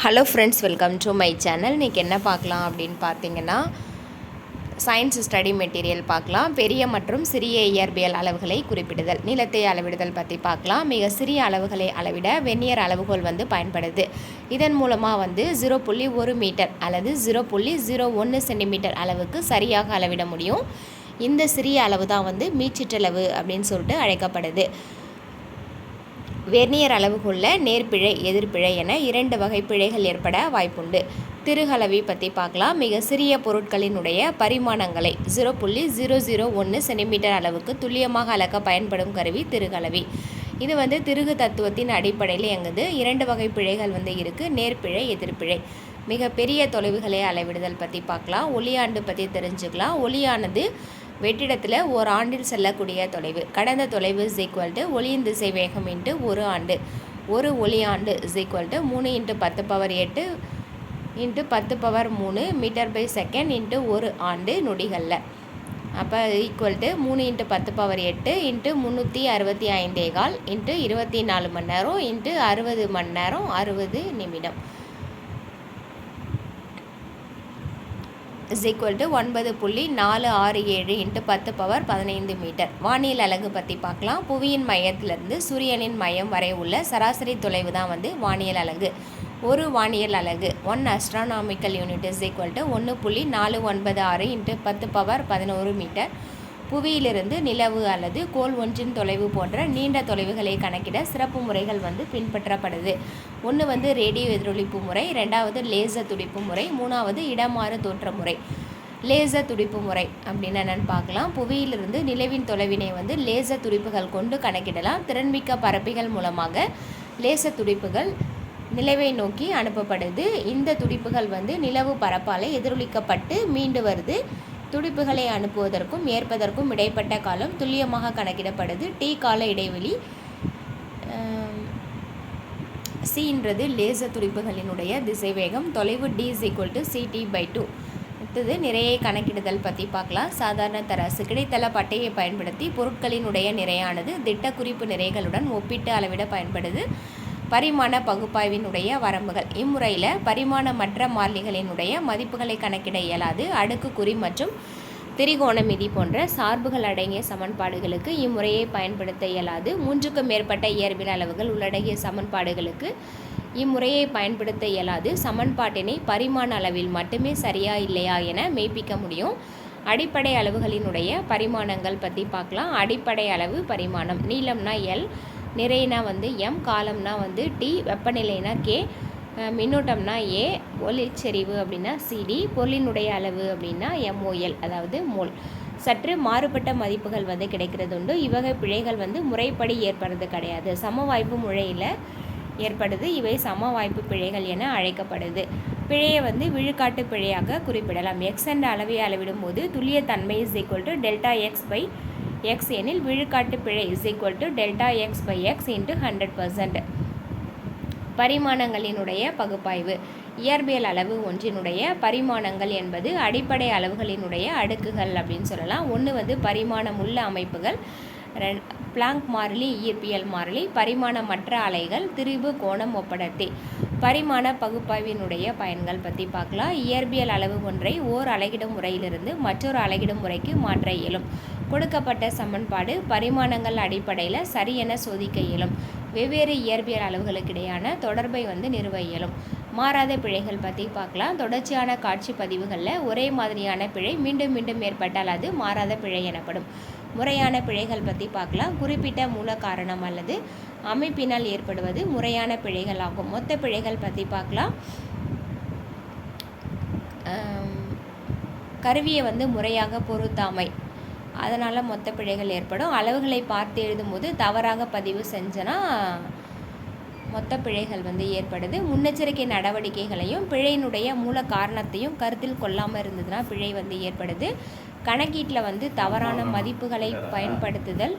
Hello friends welcome to my channel இன்றைக்கி என்ன பார்க்கலாம் அப்படின்னு பார்த்தீங்கன்னா சயின்ஸ் ஸ்டடி மெட்டீரியல் பார்க்கலாம். பெரிய மற்றும் சிறிய இயற்பியல் அளவுகளை குறிப்பிடுதல். நிலத்தை அளவிடுதல் பற்றி பார்க்கலாம். மிக சிறிய அளவுகளை அளவிட வெந்நியர் அளவுகோல் வந்து பயன்படுது. இதன் மூலமாக வந்து ஜீரோ புள்ளி ஒரு மீட்டர் அல்லது ஜீரோ புள்ளி ஜீரோ ஒன்று சென்டிமீட்டர் அளவுக்கு சரியாக அளவிட முடியும். இந்த சிறிய அளவு தான் வந்து மீச்சிற்றளவு அப்படின்னு சொல்லிட்டு அழைக்கப்படுது. வெர்னியர் அளவுகளில் நேர்பிழை எதிர்பிழை என இரண்டு வகை பிழைகள் ஏற்பட வாய்ப்புண்டு. திருகலவி பற்றி பார்க்கலாம் மிக சிறிய பொருட்களினுடைய பரிமாணங்களை ஜீரோ புள்ளி ஜீரோ ஜீரோ ஒன்று சென்டிமீட்டர் அளவுக்கு துல்லியமாக அளக்க பயன்படும் கருவி திருகலவி. இது வந்து திருகு தத்துவத்தின் அடிப்படையில் இயங்குது. இரண்டு வகை பிழைகள் வந்து இருக்குது நேர்பிழை எதிர்பிழை. மிக பெரிய தொலைவுகளை அளவிடுதல் பற்றி பார்க்கலாம் ஒளியாண்டு பற்றி தெரிஞ்சுக்கலாம். ஒளியானது வெற்றிடத்தில் ஒரு ஆண்டில் செல்லக்கூடிய தொலைவு. கடந்த தொலைவு இஸ் ஈக்குவல் டு ஒளியின் திசை வேகம் இன்ட்டு ஒரு ஆண்டு. ஒரு ஒளி ஆண்டு இஸ் ஈக்குவல் டு மூணு இன்ட்டு பத்து பவர் எட்டு இன்ட்டு பத்து பவர் மூணு மீட்டர் பை செகண்ட் இன்ட்டு ஒரு ஆண்டு நொடிகளில். அப்போ ஈக்குவல் டு மூணு இன்ட்டு பத்து பவர் எட்டு இன்ட்டு முந்நூற்றி அறுபத்தி ஐந்தே கால் இன்ட்டு இருபத்தி நாலு மணி நேரம் இன்ட்டு அறுபது மணி நேரம் அறுபது நிமிடம். இஸ் ஈக்குவல் டு ஒன்பது புள்ளி நாலு ஆறு ஏழு இன்ட்டு பத்து பவர் பதினைந்து மீட்டர் வானியல் அலகு பற்றி பார்க்கலாம். புவியின் மையத்திலிருந்து சூரியனின் மையம் வரை உள்ள சராசரி தொலைவு தான் வந்து வானியல் அலகு ஒரு வானியல் அலகு one astronomical unit is equal to ஒன்று புள்ளி நாலு ஒன்பது ஆறு இன்ட்டு பத்து பவர் பதினோரு மீட்டர் புவியிலிருந்து நிலவு அல்லது கோல் ஒன்றின் தொலைவு போன்ற நீண்ட தொலைவுகளை கணக்கிட சிறப்பு முறைகள் வந்து பின்பற்றப்படுது. ஒன்று வந்து ரேடியோ எதிரொலிப்பு முறை ரெண்டாவது லேசர் துடிப்பு முறை மூணாவது இடமாறு தோற்ற முறை. லேசர் துடிப்பு முறை அப்படின்னு என்னென்னு பார்க்கலாம். புவியிலிருந்து நிலவின் தொலைவினை வந்து லேசர் துடிப்புகள் கொண்டு கணக்கிடலாம். திறன்மிக்க பரப்பிகள் மூலமாக லேசர் துடிப்புகள் நிலவை நோக்கி அனுப்பப்படுது. இந்த துடிப்புகள் வந்து நிலவு பரப்பால் எதிரொலிக்கப்பட்டு மீண்டு வருது. துடிப்புகளை அனுப்புவதற்கும் ஏற்பதற்கும் இடைப்பட்ட காலம் துல்லியமாக கணக்கிடப்படுது. டி கால இடைவெளி சின்றது லேசர் துடிப்புகளினுடைய திசைவேகம். தொலைவு D is equal to C T by two நிறையை கணக்கிடுதல் பற்றி பார்க்கலாம். சாதாரண தராசு. கிடைத்தள பட்டையை பயன்படுத்தி பொருட்களினுடைய நிறையானது திட்ட குறிப்பு நிறைகளுடன் ஒப்பிட்டு அளவிட பயன்படுது. பரிமாண பகுப்பாய்வினுடைய வரம்புகள். இம்முறையில் பரிமாணமற்ற மாறிலிகளினுடைய மதிப்புகளை கணக்கிட இயலாது. அடுக்குக்குறி மற்றும் திரிகோணமிதி போன்ற சார்புகள் அடங்கிய சமன்பாடுகளுக்கு இம்முறையை பயன்படுத்த இயலாது. மூன்றுக்கும் மேற்பட்ட இயற்பியல் அளவுகள் உள்ளடங்கிய சமன்பாடுகளுக்கு இம்முறையை பயன்படுத்த இயலாது. சமன்பாட்டினை பரிமாண அளவில் மட்டுமே சரியா இல்லையா என மெய்ப்பிக்க முடியும். அடிப்படை அளவுகளினுடைய பரிமாணங்கள் பற்றி பார்க்கலாம். அடிப்படை அளவு பரிமாணம். நீளம்னா எல் நிறைனா வந்து எம் காலம்னா வந்து டி வெப்பநிலைனா கே மின்னோட்டம்னா ஏ ஒளிச்செறிவு அப்படின்னா சிடி பொருளினுடைய அளவு அப்படின்னா எம்ஓஎல் அதாவது மோல். சற்று மாறுபட்ட மதிப்புகள் வந்து கிடைக்கிறது உண்டு இவ்வகை பிழைகள் வந்து முறைப்படி ஏற்படுறது கிடையாது. சம வாய்ப்பு முறையில் ஏற்படுது. இவை சம வாய்ப்பு பிழைகள் என அழைக்கப்படுது. பிழையை வந்து விழுக்காட்டு பிழையாக குறிப்பிடலாம். எக்ஸ் என்ற அளவை அளவிடும் போது துல்லியத்தன்மை is equal to delta X by X எனில் விழுக்காட்டு பிழை is equal to delta X by X into hundred percent பரிமாணங்களினுடைய பகுப்பாய்வு. இயற்பியல் அளவு ஒன்றினுடைய பரிமாணங்கள் என்பது அடிப்படை அளவுகளினுடைய அடுக்குகள் அப்படின்னு சொல்லலாம். ஒன்று வந்து பரிமாணம் உள்ள அமைப்புகள் ரெண் பிளாங்க் மாறிலி ஈர்ப்பியல் மாறிலி பரிமாணமற்ற அலைகள் திரிபு கோணம் ஒப்படத்தை. பரிமாண பகுப்பாய்வினுடைய பயன்கள் பற்றி பார்க்கலாம். இயற்பியல் அளவு ஒன்றை ஓர் அலகிடும் முறையிலிருந்து மற்றொரு அலகிடும் முறைக்கு மாற்ற இயலும். கொடுக்கப்பட்ட சமன்பாடு பரிமாணங்கள் அடிப்படையில் சரியென சோதிக்க இயலும். வெவ்வேறு இயற்பியல் அளவுகளுக்கிடையான தொடர்பை வந்து நிறுவ இயலும். மாறாத பிழைகள் பற்றி பார்க்கலாம். தொடர்ச்சியான காட்சி பதிவுகளில் ஒரே மாதிரியான பிழை மீண்டும் மீண்டும் ஏற்பட்டால் அது மாறாத பிழை எனப்படும். முறையான பிழைகள் பற்றி பார்க்கலாம். குறிப்பிட்ட மூல காரணம் அல்லது அமைப்பினால் ஏற்படுவது முறையான பிழைகள் ஆகும். மொத்த பிழைகள் பற்றி பார்க்கலாம். கருவியை வந்து முறையாக பொருத்தாமை. அதனால் மொத்த பிழைகள் ஏற்படும். அளவுகளை பார்த்து எழுதும்போது தவறாக பதிவு செஞ்சனா மொத்த பிழைகள் வந்து ஏற்படுது. முன்னெச்சரிக்கை நடவடிக்கைகளையும் பிழையினுடைய மூல காரணத்தையும் கருத்தில் கொள்ளாமல் இருந்ததுன்னா பிழை வந்து ஏற்படுது. கணக்கீட்டில் வந்து தவறான மதிப்புகளை பயன்படுத்துதல்